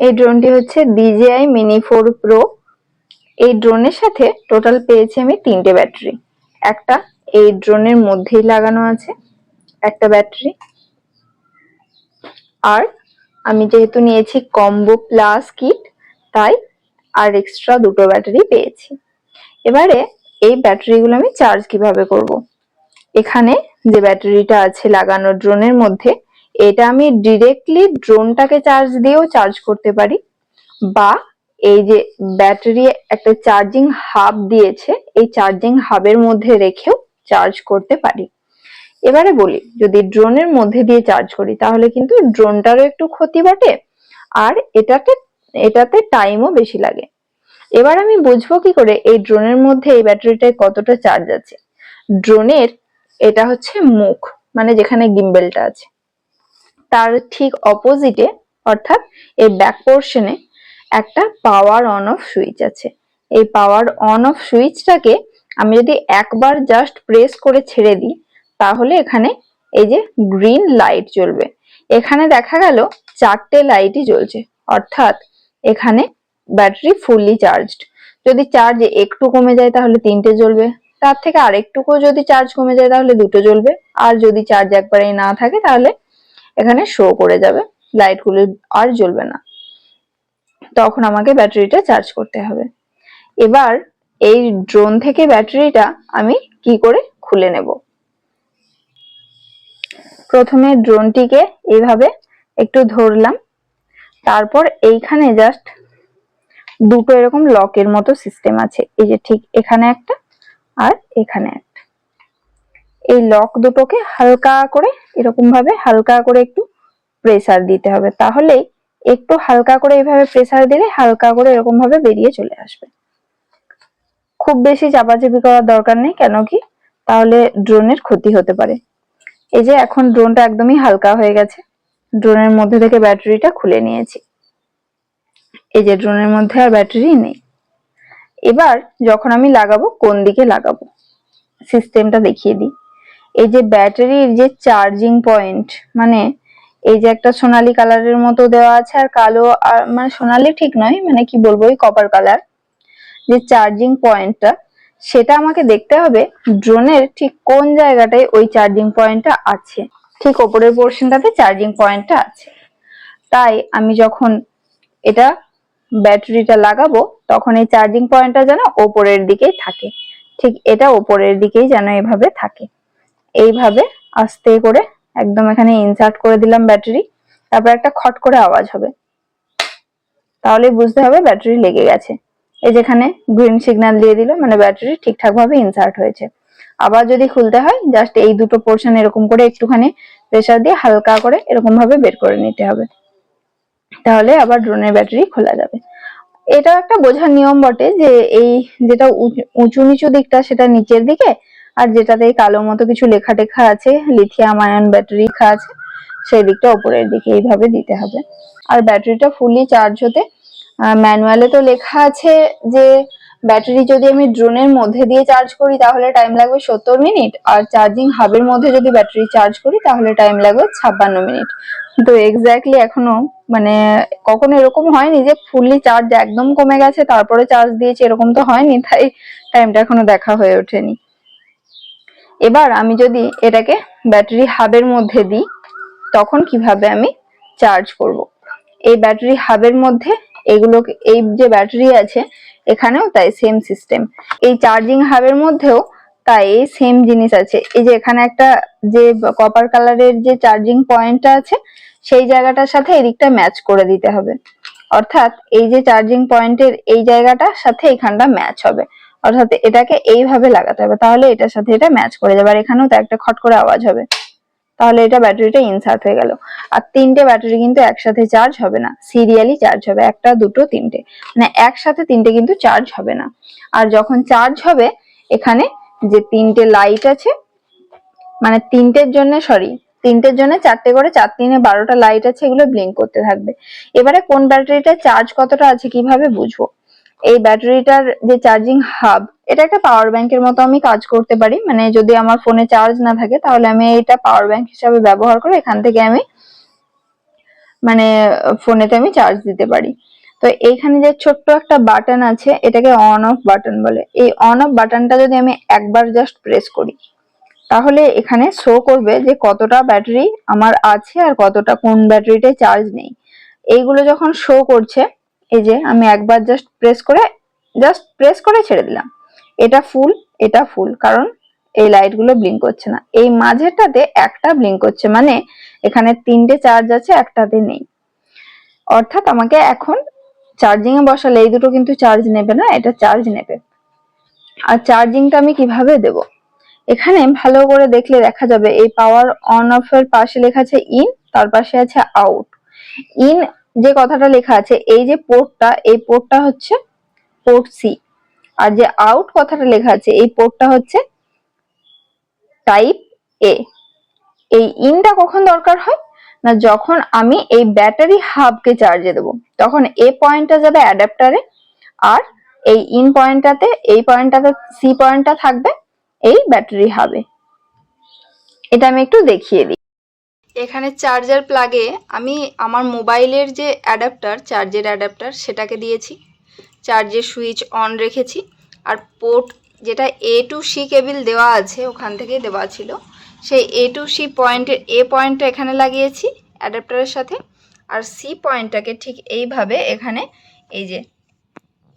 এই ড্রোনটি হচ্ছে DJI mini four pro এই ড্রোনের সাথে টোটাল পেয়েছি আমি তিনটে ব্যাটারি একটা এই ড্রোনের মধ্যেই লাগানো আছে, একটা ব্যাটারি আর আমি যেহেতু নিয়েছি কম্বো প্লাস কিট তাই আর এক্সট্রা দুটো ব্যাটারি পেয়েছি। এবারে এই ব্যাটারিগুলো আমি চার্জ কীভাবে করব? এখানে যে ব্যাটারিটা আছে লাগানো ড্রোনের মধ্যে এটা আমি ডিরেক্টলি ড্রোনটাকে চার্জ দিয়েও চার্জ করতে পারি। বা এই যে ব্যাটারি একটা চার্জিং হাব দিয়েছে, এই চার্জিং হাবের মধ্যে রেখেও চার্জ করতে পারি। এবারে বলি, যদি ড্রোনের মধ্যে দিয়ে চার্জ করি, তাহলে কিন্তু ড্রোনটারও একটু ক্ষতি বটে, আর এটাতে এটাতে টাইমও বেশি লাগে। এবার আমি বুঝব কি করে এই ড্রোনের মধ্যে এই ব্যাটারিটায় কতটা চার্জ আছে। ড্রোনের এটা হচ্ছে মুখ মানে যেখানে গিম্বেলটা আছে। তার ঠিক অপোজিটে অর্থাৎ এর ব্যাক পোর্শনে একটা পাওয়ার অন অফ সুইচ আছে। এই পাওয়ার অন অফ সুইচটাকে আমি যদি একবার জাস্ট প্রেস করে ছেড়ে দিই, তাহলে এখানে এই যে গ্রিন লাইট জ্বলবে। এখানে দেখা গেল চারটে লাইটই জ্বলছে, অর্থাৎ এখানে ব্যাটারি ফুললি চার্জড যদি চার্জ একটু কমে যায়, তাহলে তিনটে জ্বলবে। তার থেকে আরেকটুকু যদি চার্জ কমে যায়, তাহলে দুটো জ্বলবে। আর যদি চার্জ একবারেই না থাকে, তাহলে এখানে শো করে যাবে। লাইটগুলো আর জ্বলবে না। তখন আমাকে ব্যাটারিটা চার্জ করতে হবে। এবার এই ড্রোন থেকে ব্যাটারিটা আমি কি করে খুলে নেব? প্রথমে ড্রোনটিকে এইভাবে একটু ধরলাম। তারপর এইখানে জাস্ট দুটো এরকম লকের মতো সিস্টেম আছে। এই যে ঠিক এখানে একটা আর এখানে একটা। এই লক দুটোকে হালকা করে, এরকম ভাবে হালকা করে একটু প্রেসার দিতে হবে। তাহলেই একটু হালকা করে এইভাবে প্রেসার দিলে হালকা করে এরকম ভাবে বেরিয়ে চলে আসবে। খুব বেশি চাপাচাপি করার দরকার নেই, কেন কি? তাহলে ড্রোনের ক্ষতি হতে পারে। এই যে এখন ড্রোনটা একদমই হালকা হয়ে গেছে। ড্রোনের মধ্যে থেকে ব্যাটারিটা খুলে নিয়েছি। এই যে ড্রোনের মধ্যে আর ব্যাটারি নেই। এবার যখন আমি লাগাবো, কোন দিকে লাগাবো? সিস্টেমটা দেখিয়ে দিই। এই যে ব্যাটারির যে চার্জিং পয়েন্ট মানে এই যে একটা সোনালি কালারের মতো দেওয়া আছে আর কালো, আর মানে সোনালি ঠিক নয় মানে কি বলব, ওই কপার কালার যে চার্জিং পয়েন্টটা, সেটা আমাকে দেখতে হবে ড্রোনের ঠিক কোন জায়গাটায় ওই চার্জিং পয়েন্টটা আছে। ঠিক ওপরের পোর্শনটাতে চার্জিং পয়েন্টটা আছে। তাই আমি যখন এটা ব্যাটারিটা লাগাবো, তখন এই চার্জিং পয়েন্টটা যেন ওপরের দিকেই থাকে। ঠিক এটা ওপরের দিকেই যেন এভাবে থাকে। এইভাবে আস্তে করে একদম এখানে ইনসার্ট করে দিলাম ব্যাটারি তারপর একটা খট করে আওয়াজ হবে। তাহলে বুঝতে হবে ব্যাটারি লেগে গেছে। এই যেখানে গ্রিন সিগন্যাল দিয়ে দিল মানে ব্যাটারি ঠিকঠাক ভাবে ইনসার্ট হয়েছে। আবার যদি খুলতে হয় জাস্ট এই দুটো পোর্শন এরকম করে একটুখানি প্রেসার দিয়ে হালকা করে এরকম ভাবে বের করে নিতে হবে। তাহলে আবার ড্রোনের ব্যাটারি খোলা যাবে। এটা একটা বোঝার নিয়ম বটে যে এই যেটা উঁচু নিচু দিকটা, সেটা নিচের দিকে আর যেটাতে কালো মতো কিছু লেখা টেখা আছে লিথিয়াম আয়ন ব্যাটারি লেখা আছে, সেই দিকটা উপরের দিকে এইভাবে দিতে হবে। আর ব্যাটারিটা ফুললি চার্জ হতে ম্যানুয়ালে তো লেখা আছে যে, ব্যাটারি যদি আমি ড্রোনের মধ্যে দিয়ে চার্জ করি, তাহলে টাইম লাগবে সত্তর মিনিট। আর চার্জিং হাবের মধ্যে যদি ব্যাটারি চার্জ করি, তাহলে টাইম লাগবে ছাপ্পান্ন মিনিট। তো এক্স্যাক্টলি এখনও মানে কখনো এরকম হয়নি যে ফুললি চার্জ একদম কমে গেছে, তারপরে চার্জ দিয়েছি, এরকম তো হয়নি, তাই টাইমটা এখনও দেখা হয়ে ওঠেনি। এবার আমি যদি এটাকে ব্যাটারি হাবের মধ্যে দিই, তখন কীভাবে আমি চার্জ করব। এই ব্যাটারি হাবের মধ্যে এগুলো এই যে ব্যাটারি আছে, এখানেও তাই সেম সিস্টেম এই চার্জিং হাবের মধ্যেও তাই এই সেম জিনিস আছে। এই যে এখানে একটা যে কপার কালারের যে চার্জিং পয়েন্টটা আছে, সেই জায়গাটার সাথে এদিকটা ম্যাচ করে দিতে হবে। অর্থাৎ এই যে চার্জিং পয়েন্টের এই জায়গাটার সাথে এখানটা ম্যাচ হবে। অর্থাৎ এটাকে এইভাবে লাগাতে হবে, তাহলে এটার সাথে এটা ম্যাচ করে যাবে। আর এখানেও তো একটা খট করে আওয়াজ হবে। তাহলে এটা ব্যাটারিটা ইনসার্ট হয়ে গেল। আর তিনটে ব্যাটারি কিন্তু একসাথে চার্জ হবে না। সিরিয়ালি চার্জ হবে। একটা, দুটো, তিনটে। মানে একসাথে তিনটে কিন্তু চার্জ হবে না। আর যখন চার্জ হবে, এখানে যে তিনটে লাইট আছে মানে তিনটের জন্য সরি তিনটের জন্য চারটে করে চার তিনে বারোটা লাইট আছে, এগুলো ব্লিঙ্ক করতে থাকবে। এবারে কোন ব্যাটারিটা চার্জ কতটা আছে কীভাবে বুঝব? এই ব্যাটারিটার যে চার্জিং হাব এটা একটা পাওয়ার ব্যাংকের মতো আমি কাজ করতে পারি। মানে যদি আমার ফোনে চার্জ না থাকে, তাহলে আমি এটা পাওয়ার ব্যাংক হিসাবে ব্যবহার করে এখান থেকে আমি মানে ফোনেতে আমি চার্জ দিতে পারি। তো এইখানে যে ছোট্ট একটা বাটন আছে, এটাকে অন অফ বাটন বলে। এই অন অফ বাটনটা যদি আমি একবার জাস্ট প্রেস করি, তাহলে এখানে শো করবে যে কতটা ব্যাটারি আমার আছে আর কতটা কোন ব্যাটারিতে চার্জ নেই। এইগুলো যখন শো করছে এই যে আমি একবার জাস্ট প্রেস করে জাস্ট প্রেস করে ছেড়ে দিলাম। এটা ফুল এটা ফুল কারণ এই লাইটগুলো ব্লিঙ্ক করছে না। এই মাঝেরটাতে একটা ব্লিঙ্ক করছে মানে এখানে তিনটে চার্জ আছে, একটাতে নেই। অর্থাৎ আমাকে এখন চার্জিং এ বসালে এই দুটো কিন্তু চার্জ নেবে না, এটা চার্জ নেবে। আর চার্জিংটা আমি কীভাবে দেব? এখানে ভালো করে দেখলে দেখা যাবে, এই পাওয়ার অন অফ এর পাশে লেখা আছে ইন তার পাশে আছে আউট ইন যে কথাটা লেখা আছে, এই যে পোর্টটা, এই পোর্টটা হচ্ছে পোর্ট সি। আর যে আউট কথাটা লেখা আছে, এই পোর্টটা হচ্ছে টাইপ এ। এই ইনটা কখন দরকার হয়? না, যখন আমি এই ব্যাটারি হাবকে চার্জে দেবো, তখন এ পয়েন্টটা যাবে অ্যাডাপ্টারে, আর এই ইন পয়েন্টটাতে, এই পয়েন্টটাতে, সি পয়েন্টটা থাকবে এই ব্যাটারি হাবে। এটা আমি একটু দেখিয়ে দিই। এখানে চার্জার প্লাগে আমি আমার মোবাইলের যে অ্যাডাপ্টার চার্জের অ্যাডাপ্টার সেটাকে দিয়েছি। চার্জের সুইচ অন রেখেছি। আর পোর্ট যেটা এ টু সি কেবিল দেওয়া আছে, ওখান থেকেই দেওয়া ছিল, সেই এ টু সি পয়েন্টের এ পয়েন্টটা এখানে লাগিয়েছি অ্যাডাপ্টারের সাথে। আর সি পয়েন্টটাকে ঠিক এইভাবে এখানে এই যে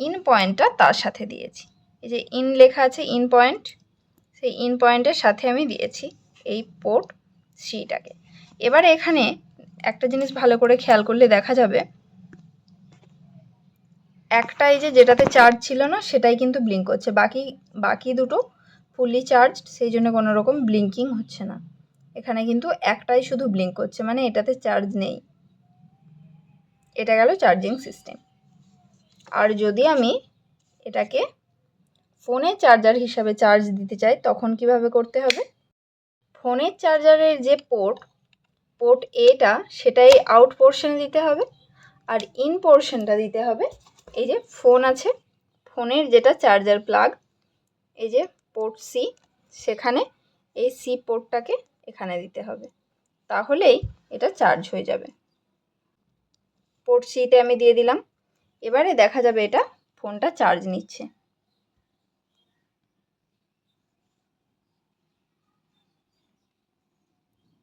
ইন পয়েন্টটা তার সাথে দিয়েছি। এই যে ইন লেখা আছে ইন পয়েন্ট সেই ইন পয়েন্টের সাথে আমি দিয়েছি এই পোর্ট সিটাকে এবারে এখানে একটা জিনিস ভালো করে খেয়াল করলে দেখা যাবে। একটা এই যে যেটাতে চার্জ ছিল না, সেটাই কিন্তু ব্লিঙ্ক করছে। বাকি বাকি দুটো ফুললি চার্জ সেই জন্য কোনো রকম ব্লিঙ্কিং হচ্ছে না। এখানে কিন্তু একটাই শুধু ব্লিঙ্ক করছে মানে এটাতে চার্জ নেই। এটা গেল চার্জিং সিস্টেম আর যদি আমি এটাকে ফোনে চার্জার হিসাবে চার্জ দিতে চাই, তখন কীভাবে করতে হবে? ফোনের চার্জারের যে পোর্ট পোর্ট এটা সেটাই আউট পোর্শনে দিতে হবে আর ইন পোর্শনটা দিতে হবে। এই যে ফোন আছে ফোনের যেটা চার্জার প্লাগ এই যে পোর্ট সি সেখানে এই সি পোর্টটাকে এখানে দিতে হবে। তাহলেই এটা চার্জ হয়ে যাবে। পোর্ট সিতে আমি দিয়ে দিলাম। এবারে দেখা যাবে এটা ফোনটা চার্জ নিচ্ছে।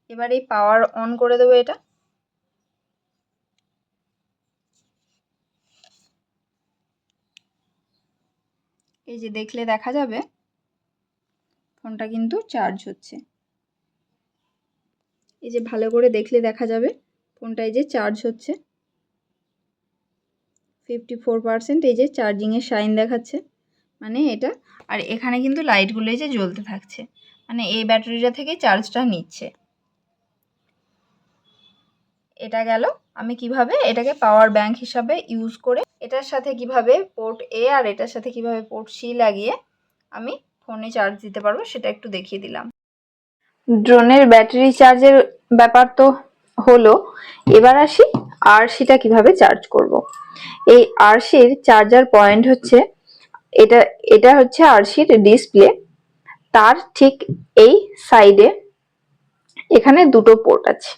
এবার এই পাওয়ার অন করে দেবো এটা। এই যে দেখলে দেখা যাবে, ফোনটা কিন্তু চার্জ হচ্ছে। এই যে ভালো করে দেখলে দেখা যাবে, ফোনটা এই যে চার্জ হচ্ছে। ফিফটি ফোর পারসেন্ট এই যে চার্জিংয়ের সাইন দেখাচ্ছে। মানে এটা, আর এখানে কিন্তু লাইটগুলো এই যে জ্বলতে থাকছে। মানে এই ব্যাটারিটা থেকে চার্জটা নিচ্ছে। এটা গেল। আমি কীভাবে এটাকে পাওয়ার ব্যাংক হিসাবে ইউজ করে এটার সাথে কীভাবে পোর্ট এ আর এটার সাথে কীভাবে পোর্ট সি লাগিয়ে আমি ফোনে চার্জ দিতে পারব সেটা একটু দেখিয়ে দিলাম। ড্রোনের ব্যাটারি চার্জের ব্যাপার তো হলো। এবার আসি আরসিটা কীভাবে চার্জ করব। এই আরসির চার্জার পয়েন্ট হচ্ছে এটা এটা হচ্ছে আরসির ডিসপ্লে তার ঠিক এই সাইডে এখানে দুটো পোর্ট আছে।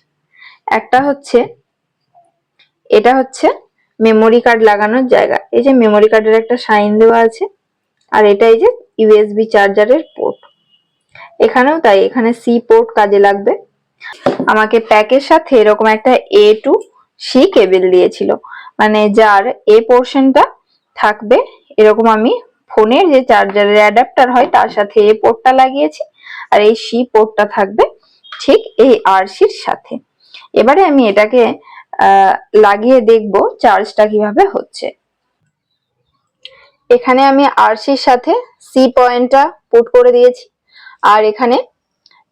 একটা হচ্ছে, এটা হচ্ছে মেমোরি কার্ড লাগানোর জায়গা। এই যে মেমোরি কার্ডের একটা সাইন দেওয়া আছে, আর এটা এই যে ইউএসবি চার্জারের পোর্ট এখানেও তাই, এখানে সি পোর্ট কাজে লাগবে। আমাকে প্যাকের সাথে এরকম একটা এ টু সি কেবিল দিয়েছিল। মানে যার এ পোর্শনটা থাকবে, এরকম আমি ফোনের যে চার্জারের অ্যাডাপ্টার হয়, তার সাথে এ পোর্টটা লাগিয়েছি। আর এই সি পোর্টটা থাকবে ঠিক এই আর সির সাথে। এবারে আমি এটাকে লাগিয়ে দেখব চার্জটা কীভাবে হচ্ছে। এখানে আমি আরসির সাথে সি পয়েন্টটা পুট করে দিয়েছি। আর এখানে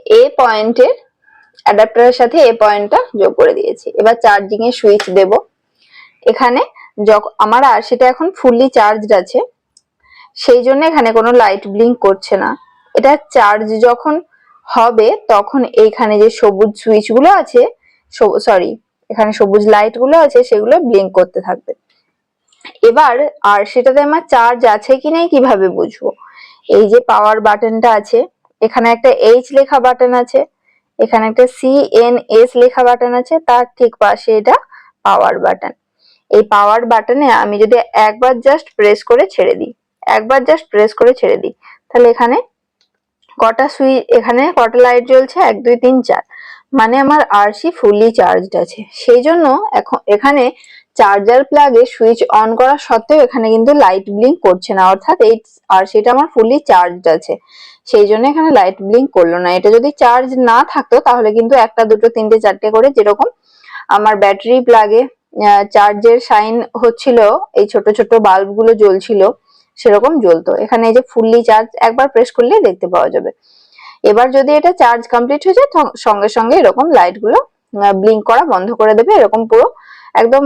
এ পয়েন্টের অ্যাডাপ্টারের সাথে এ পয়েন্টটা যোগ করে দিয়েছি। এবার চার্জিং এর সুইচ দেব। এখানে যখন আমার আরসিটা এখন ফুললি চার্জড আছে। সেই জন্য এখানে কোনো লাইট ব্লিঙ্ক করছে না। এটা চার্জ যখন হবে তখন এইখানে যে সবুজ সুইচগুলো আছে সরি এখানে সবুজ লাইটগুলো আছে, সেগুলো ব্লিঙ্ক করতে থাকবে। এবার, আর সেটাতে আমার চার্জ আছে কি নেই কীভাবে বুঝব? এই যে পাওয়ার বাটনটা আছে, এখানে একটা এইচ লেখা বাটন আছে, এখানে একটা সি এন এস লেখা বাটন আছে, তার ঠিক পাশে এটা পাওয়ার বাটন এই পাওয়ার বাটনে আমি যদি একবার জাস্ট প্রেস করে ছেড়ে দিই, একবার জাস্ট প্রেস করে ছেড়ে দিই, তাহলে এখানে কটা সুইচ এখানে কটা লাইট জ্বলছে? এক, দুই, তিন, চার। মানে আমার আরসি ফুললি চার্জড আছে। সেই জন্য এখন, এখানে চার্জার প্লাগে সুইচ অন করা সত্ত্বেও এখানে কিন্তু লাইট ব্লিঙ্ক করছে না। অর্থাৎ এই আরসিটা আমার ফুললি চার্জড আছে। সেই জন্য এখানে লাইট ব্লিঙ্ক করল না। এটা যদি চার্জ না থাকতো, তাহলে কিন্তু একটা, দুটো, তিনটে, চারটে করে যেরকম আমার ব্যাটারি প্লাগে চার্জের সাইন হচ্ছিল, এই ছোট ছোট বাল্বগুলো জ্বলছিল, সেরকম জ্বলতো। এখানে এই যে ফুললি চার্জ একবার প্রেস করলে দেখতে পাওয়া যাবে। এবার যদি এটা চার্জ কমপ্লিট হয়ে যায় সঙ্গে সঙ্গে এরকম লাইটগুলো ব্লিঙ্ক করা বন্ধ করে দেবে। এরকম পুরো একদম,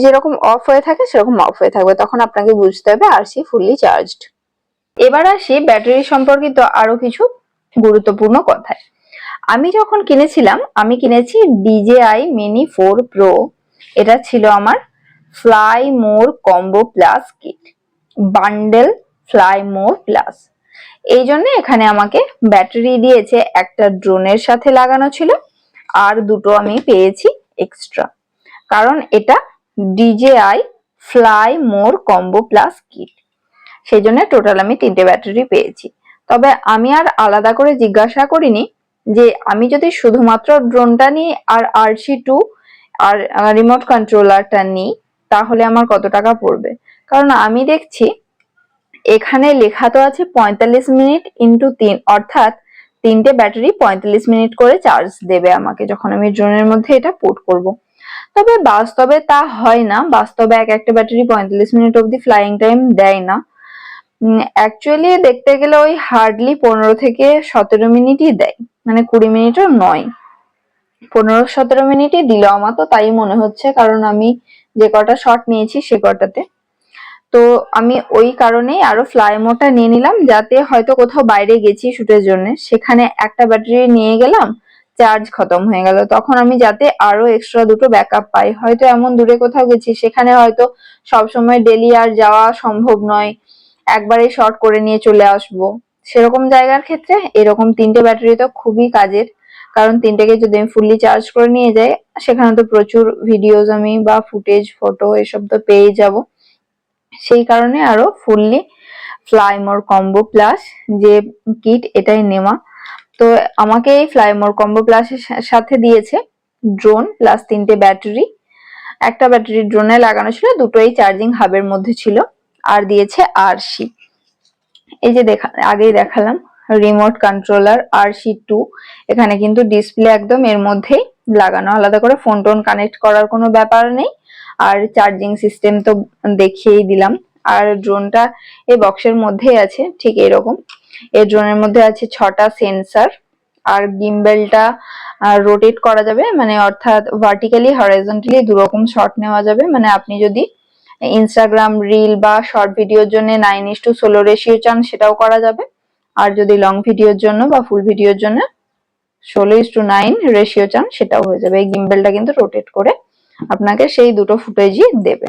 যেরকম অফ হয়ে থাকে, সেরকম অফ হয়ে থাকবে। তখন আপনাকে বুঝতে হবে আর সি ফুললি চার্জড এবার আসি ব্যাটারি সম্পর্কিত আরও কিছু গুরুত্বপূর্ণ কথায়। আমি যখন কিনেছিলাম, আমি কিনেছি ডিজেআই মিনি ফোর প্রো এটা ছিল আমার fly more combo plus kit bundle fly more plus এই জন্য এখানে আমাকে ব্যাটারি দিয়েছে একটা ড্রোনের সাথে লাগানো ছিল, আর দুটো আমি পেয়েছি এক্সট্রা কারণ এটা DJI fly more combo plus kit সেই জন্য টোটাল আমি তিনটে ব্যাটারি পেয়েছি। তবে আমি আর আলাদা করে জিজ্ঞাসা করিনি যে আমি যদি শুধুমাত্র ড্রোনটা নিই আর আরসি টু আর রিমোট কন্ট্রোলারটা নিই, তাহলে আমার কত টাকা পড়বে? কারণ আমি দেখছি এখানে লেখা তো আছে পঁয়তাল্লিশ মিনিট ইন্টু তিন, অর্থাৎ তিনটে ব্যাটারি পঁয়তাল্লিশ মিনিট করে চার্জ দেবে আমাকে যখন আমি ড্রোনের মধ্যে এটা পুট করব। তবে বাস্তবে তা হয় না। বাস্তবে এক একটা ব্যাটারি পঁয়তাল্লিশ মিনিট অবধি ফ্লাইং টাইম দেয় না। অ্যাকচুয়ালি দেখতে গেলে ওই হার্ডলি পনেরো থেকে সতেরো মিনিটই দেয়। মানে কুড়ি মিনিটও নয়। পনেরো সতেরো মিনিটই দিল আমার তো তাই মনে হচ্ছে। কারণ আমি যে কটা শট নিয়েছি সে কটাতে তো আমি ওই কারণেই আরও ফ্লাই মোডটা নিয়ে নিলাম, যাতে হয়তো কোথাও বাইরে গেছি শুটের জন্য। সেখানে একটা ব্যাটারি নিয়ে গেলাম চার্জ খতম হয়ে গেল। তখন আমি যাতে আরও এক্সট্রা দুটো ব্যাকআপ পাই। হয়তো এমন দূরে কোথাও গেছি, সেখানে হয়তো সবসময় ডেলি আর যাওয়া সম্ভব নয়। একবারে শর্ট করে নিয়ে চলে আসব। সেরকম জায়গার ক্ষেত্রে এরকম তিনটে ব্যাটারি তো খুবই কাজের। কারণ তিনটেকে যদি আমি ফুললি চার্জ করে নিয়ে যাই, সেখানে তো প্রচুর ভিডিওস আমি বা ফুটেজ ফটো এসব তো পেয়ে যাব। সেই কারণে আরও fully fly more combo plus যে কিট এটাই নেওয়া। তো আমাকে এই ফ্লাইমোর কম্বো প্লাসের সাথে দিয়েছে ড্রোন প্লাস তিনটে ব্যাটারি একটা ব্যাটারি ড্রোনে লাগানো ছিল, দুটোই চার্জিং হাবের মধ্যে ছিল, আর দিয়েছে আরসি এই যে দেখা, আগেই দেখালাম রিমোট কন্ট্রোলার আরসি টু এখানে কিন্তু ডিসপ্লে একদম এর মধ্যেই লাগানো। আলাদা করে ফোন টোন কানেক্ট করার কোনো ব্যাপার নেই। আর চার্জিং সিস্টেম তো দেখিয়েই দিলাম। আর ড্রোনটা এই বক্সের মধ্যেই আছে, ঠিক এরকম। এই ড্রোনের মধ্যে আছে ছটা সেন্সার আর গিম্বেলটা রোটেট করা যাবে মানে অর্থাৎ ভার্টিক্যালি হরাইজন্টালি দু রকম শট নেওয়া যাবে। মানে আপনি যদি ইনস্টাগ্রাম রিল বা শর্ট ভিডিওর জন্য নাইন ইস টু ষোলো রেশিও চান, সেটাও করা যাবে। আর যদি লং ভিডিওর জন্য বা ফুল ভিডিওর জন্য ষোলো ইস টু নাইন রেশিও চান, সেটাও হয়ে যাবে। এই গিম্বেলটা কিন্তু রোটেট করে আপনাকে সেই দুটো ফুটেজই দেবে।